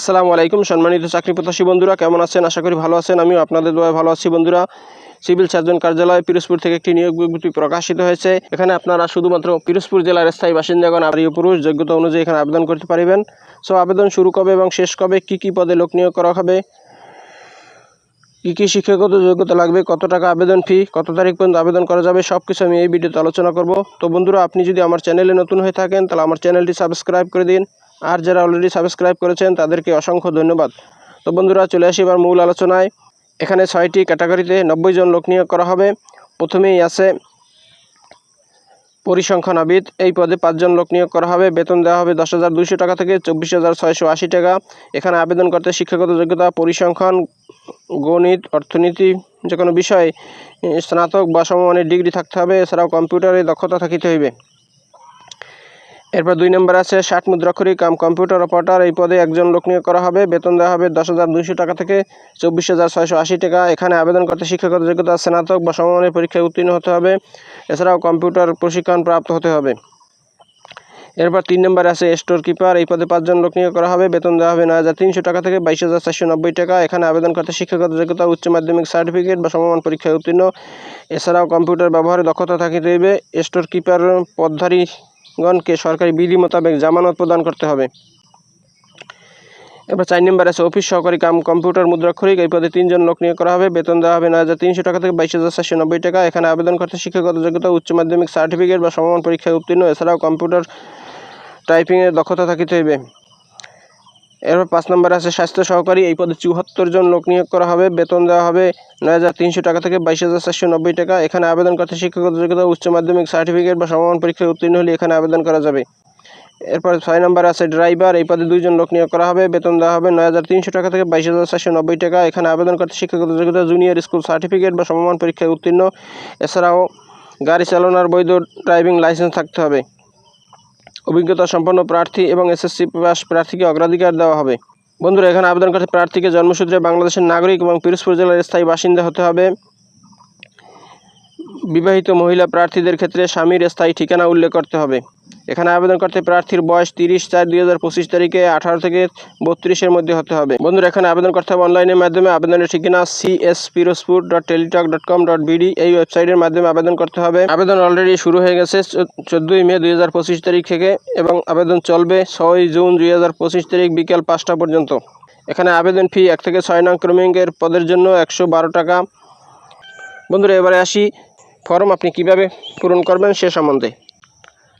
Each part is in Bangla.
আসসালামু আলাইকুম সম্মানিত চাকরি প্রত্যাশী বন্ধুরা, কেমন আছেন? আশা করি ভালো আছেন। আমিও আপনাদের দোয়ায় ভালো আছি বন্ধুরা। সিভিল সার্জন কার্যালয় পিরোজপুর থেকে একটি নিয়োগ বিজ্ঞপ্তি প্রকাশিত হয়েছে। এখানে আপনারা শুধুমাত্র পিরোজপুর জেলার স্থায়ী বাসিন্দাগণ নারী পুরুষ যোগ্যতা অনুযায়ী এখানে আবেদন করতে পারবেন। সো, আবেদন শুরু কবে এবং শেষ কবে? কী কী পদে লোক নিয়োগ করা হবে? কী কী শিক্ষাগত যোগ্যতা লাগবে? কত টাকা আবেদন ফি? কত তারিখ পর্যন্ত আবেদন করা যাবে? সব কিছু আমি এই ভিডিওতে আলোচনা করব। তো বন্ধুরা, আপনি যদি আমার চ্যানেলে নতুন হয়ে থাকেন, তাহলে আমার চ্যানেলটি সাবস্ক্রাইব করে দিন। আর যারা অলরেডি সাবস্ক্রাইব করেছেন, তাদেরকে অসংখ্য ধন্যবাদ। তো বন্ধুরা, চলে আসি এবার মূল আলোচনায়। এখানে ছয়টি ক্যাটাগরিতে নব্বই জন লোক নিয়োগ করা হবে। প্রথমেই আছে পরিসংখ্যানবিদ এই পদে পাঁচজন লোক নিয়োগ করা হবে। বেতন দেওয়া হবে দশ হাজার দুশো টাকা থেকে চব্বিশ হাজার ছয়শো আশি টাকা। এখানে আবেদন করতে শিক্ষাগত যোগ্যতা, পরিসংখ্যান, গণিত, অর্থনীতি যে কোনো বিষয়ে স্নাতক বা সমমানের ডিগ্রি থাকতে হবে। এছাড়াও কম্পিউটারে দক্ষতা থাকিতে হইবে। এরপর দুই নম্বর আছে ষাট মুদ্রাক্ষরিক কাম কম্পিউটার অপারেটর। এই পদে একজন লোক নিয়োগ করা হবে। বেতন দেওয়া হবে দশ হাজার দুইশো টাকা থেকে চব্বিশ হাজার ছয়শো আশি টাকা। এখানে আবেদন করতে শিক্ষাগত যোগ্যতা, স্নাতক বা সমমানের পরীক্ষায় উত্তীর্ণ হতে হবে। এছাড়াও কম্পিউটার প্রশিক্ষণ প্রাপ্ত হতে হবে। এরপর তিন নম্বরে আছে স্টোর কিপার। এই পদে পাঁচজন লোক নিয়োগ করা হবে। বেতন দেওয়া হবে নয় হাজার তিনশো টাকা থেকে বাইশ হাজার চারশো নব্বই টাকা। এখানে আবেদন করতে শিক্ষাগত যোগ্যতা, উচ্চ মাধ্যমিক সার্টিফিকেট বা সমমান পরীক্ষায় উত্তীর্ণ। এছাড়াও কম্পিউটার ব্যবহারে দক্ষতা থাকিতে হইবে। স্টোর কিপার পদধারীগণকে সরকারি বিধি মোতাবেক জামানত প্রদান করতে হবে। এবার চার নম্বর আছে, অফিস সহকারী কাম, কম্পিউটার মুদ্রাক্ষরিক এই পদে তিনজন লোক নিয়োগ করা হবে। বেতন দেওয়া হবে নয় হাজার তিনশো টাকা থেকে বাইশ হাজার চারশো নব্বই টাকা। এখানে আবেদন করতে শিক্ষাগত যোগ্যতা, উচ্চ মাধ্যমিক সার্টিফিকেট বা সমমান পরীক্ষায় উত্তীর্ণ। এছাড়াও কম্পিউটার টাইপিংয়ের দক্ষতা থাকিতে হইবে। এরপর পাঁচ নম্বরে আছে, স্বাস্থ্য সহকারী। এই পদে চুয়াত্তর জন লোক নিয়োগ করা হবে। বেতন দেওয়া হবে নয় হাজার তিনশো টাকা থেকে বাইশ হাজার চারশো নব্বই টাকা। এখানে আবেদন করতে শিক্ষাগত যোগ্যতা উচ্চ মাধ্যমিক সার্টিফিকেট বা সমমান পরীক্ষায় উত্তীর্ণ হলে এখানে আবেদন করা যাবে। এরপর ছয় নম্বর আছে ড্রাইভার। এই পদে দুইজন লোক নিয়োগ করা হবে। বেতন দেওয়া হবে নয় হাজার তিনশো টাকা থেকে বাইশ হাজার চারশো নব্বই টাকা। এখানে আবেদন করতে শিক্ষাগত যোগ্যতা জুনিয়র স্কুল সার্টিফিকেট বা সমমান পরীক্ষায় উত্তীর্ণ। এছাড়াও গাড়ি চালানোর বৈধ ড্রাইভিং লাইসেন্স থাকতে হবে। অভিজ্ঞতা সম্পন্ন প্রার্থী এবং এসএসসি পাস প্রার্থীকে অগ্রাধিকার দেওয়া হবে। বন্ধুরা, এখানে আবেদন করতে প্রার্থীকে জন্মসূত্রে বাংলাদেশের নাগরিক এবং পিরোজপুর জেলার স্থায়ী বাসিন্দা হতে হবে। বিবাহিত মহিলা প্রার্থীদের ক্ষেত্রে স্বামীর স্থায়ী ঠিকানা উল্লেখ করতে হবে। এখানে আবেদন করতে প্রার্থীর বয়স তিরিশ চার দুই হাজার পঁচিশ তারিখে আঠারো থেকে বত্রিশের মধ্যে হতে হবে। বন্ধুরা, এখানে আবেদন করতে হবে অনলাইনের মাধ্যমে। আবেদনের ঠিকানা C S Pirojpur dot Teletalk dot com dot B D ওয়েবসাইটের মাধ্যমে আবেদন করতে হবে। আবেদন অলরেডি শুরু হয়ে গেছে চোদ্দোই মে দুই হাজার পঁচিশ তারিখ থেকে এবং আবেদন চলবে ছয় জুন দুই হাজার পঁচিশ তারিখ বিকেল পাঁচটা পর্যন্ত। এখানে আবেদন ফি এক থেকে ছয় নং ক্রমিকের পদের জন্য একশো বারো টাকা। বন্ধুরা, এবারে আসি। ফর্ম আপনি কীভাবে পূরণ করবেন সে সম্বন্ধে।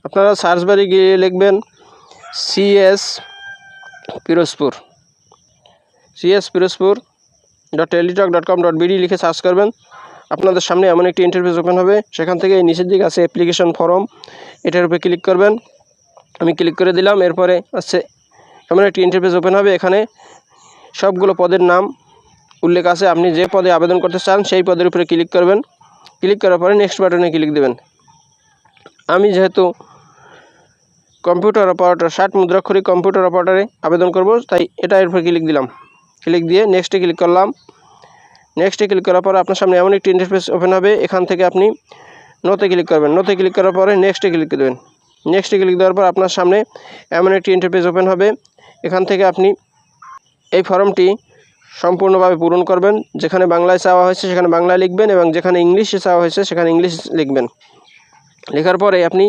আপনারা সার্চ বারে গিয়ে লিখবেন CS Pirojpur CS Pirojpur dot Teletalk dot com dot BD লিখে সার্চ করবেন। আপনাদের সামনে এমন একটি ইন্টারফেস ওপেন হবে, সেখান থেকে নিচের দিকে আছে অ্যাপ্লিকেশন ফর্ম এটার উপরে ক্লিক করবেন। আমি ক্লিক করে দিলাম, এরপরে আছে এমন একটি ইন্টারফেস ওপেন হবে, এখানে সবগুলো পদের নাম উল্লেখ আছে। আপনি যে পদে আবেদন করতে চান, সেই পদের উপরে ক্লিক করবেন। ক্লিক করার পরে নেক্সট বাটনে ক্লিক দেবেন। আমি যেহেতু কম্পিউটার অপারেটর, ষাট মুদ্রাক্ষরিক কম্পিউটার অপারেটরে আবেদন করব, তাই এটা এর উপরে ক্লিক দিলাম। ক্লিক দিয়ে নেক্সটে ক্লিক করলাম। নেক্সটে ক্লিক করার পর আপনার সামনে এমন একটি ইন্টারফেস ওপেন হবে, এখান থেকে আপনি নোতে ক্লিক করবেন। নোতে ক্লিক করার পরে নেক্সটে ক্লিক দেবেন। নেক্সটে ক্লিক দেওয়ার পর আপনার সামনে এমন একটি ইন্টারফেস ওপেন হবে, এখান থেকে আপনি এই ফর্মটি সম্পূর্ণভাবে পূরণ করবেন। যেখানে বাংলায় চাওয়া হয়েছে সেখানে বাংলায় লিখবেন এবং যেখানে ইংলিশে চাওয়া হয়েছে সেখানে ইংলিশ লিখবেন। লেখার পরে আপনি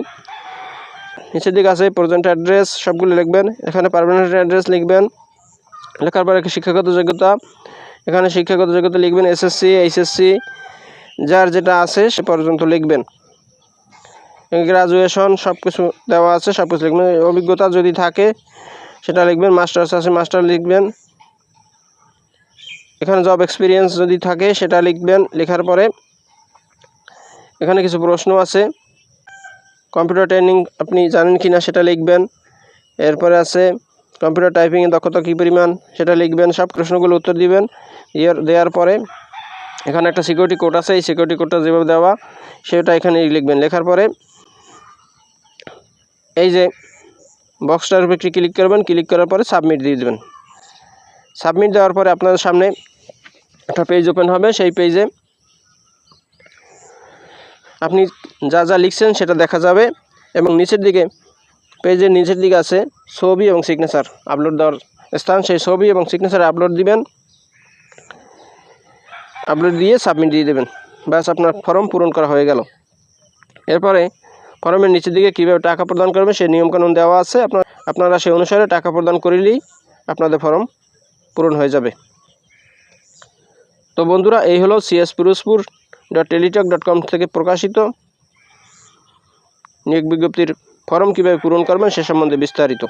নিচের দিকে আছে প্রেজেন্ট অ্যাড্রেস, সবগুলো লিখবেন। এখানে পারমানেন্ট অ্যাড্রেস লিখবেন। লেখার পরে শিক্ষাগত যোগ্যতা। এখানে শিক্ষাগত যোগ্যতা লিখবেন এসএসসি এইচএসসি যার যেটা আছে সে পর্যন্ত লিখবেন। গ্রাজুয়েশন সব কিছু দেওয়া আছে সব কিছু লিখবেন অভিজ্ঞতা যদি থাকে, সেটা লিখবেন। মাস্টার্স আছে মাস্টার লিখবেন। এখানে জব এক্সপিরিয়েন্স যদি থাকে, সেটা লিখবেন। লেখার পরে এখানে কিছু প্রশ্ন আছে। কম্পিউটার ট্রেনিং আপনি জানেন কি না সেটা লিখবেন। এরপরে আছে কম্পিউটার টাইপিংয়ে দক্ষতা কী পরিমাণ সেটা লিখবেন, সব প্রশ্নগুলো উত্তর দিবেন। দেওয়ার পরে এখানে একটা সিকিউরিটি কোড আছে, এই সিকিউরিটি কোডটা যেভাবে দেওয়া সেটা এখানে লিখবেন। লেখার পরে এই যে বক্সটার উপরে ক্লিক করবেন ক্লিক করার পরে সাবমিট দিয়ে দেবেন। সাবমিট দেওয়ার পরে আপনাদের সামনে একটা পেজ ওপেন হবে, সেই পেজে আপনি যা যা লিখছেন সেটা দেখা যাবে এবং নিচের দিকে পেজের নিচের দিকে আছে ছবি এবং সিগনেচার আপলোড দেওয়ার স্থান। সেই ছবি এবং সিগনেচার আপলোড দিবেন। আপলোড দিয়ে সাবমিট দিয়ে দেবেন। ব্যাস, আপনার ফর্ম পূরণ করা হয়ে গেল। এরপরে ফর্মের নিচের দিকে কীভাবে টাকা প্রদান করবেন সেই নিয়মকানুন দেওয়া আছে। আপনার, আপনারা সেই অনুসারে টাকা প্রদান করলেই আপনাদের ফর্ম পূরণ হয়ে যাবে। তো বন্ধুরা, এই হলো CS Pirojpur dot Teletalk dot com থেকে প্রকাশিত। নিয়োগ বিজ্ঞপ্তির ফর্ম কীভাবে পূরণ করবেন সে সম্বন্ধে বিস্তারিত।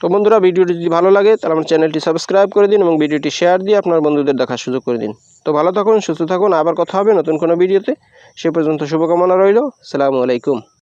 তো বন্ধুরা, ভিডিওটি যদি ভালো লাগে, তাহলে আমার চ্যানেলটি সাবস্ক্রাইব করে দিন এবং ভিডিওটি শেয়ার দিয়ে আপনার বন্ধুদের দেখার সুযোগ করে দিন। তো ভালো থাকুন, সুস্থ থাকুন, আবার কথা হবে নতুন কোনো ভিডিওতে। সে পর্যন্ত শুভকামনা রইল। সালামু আলাইকুম।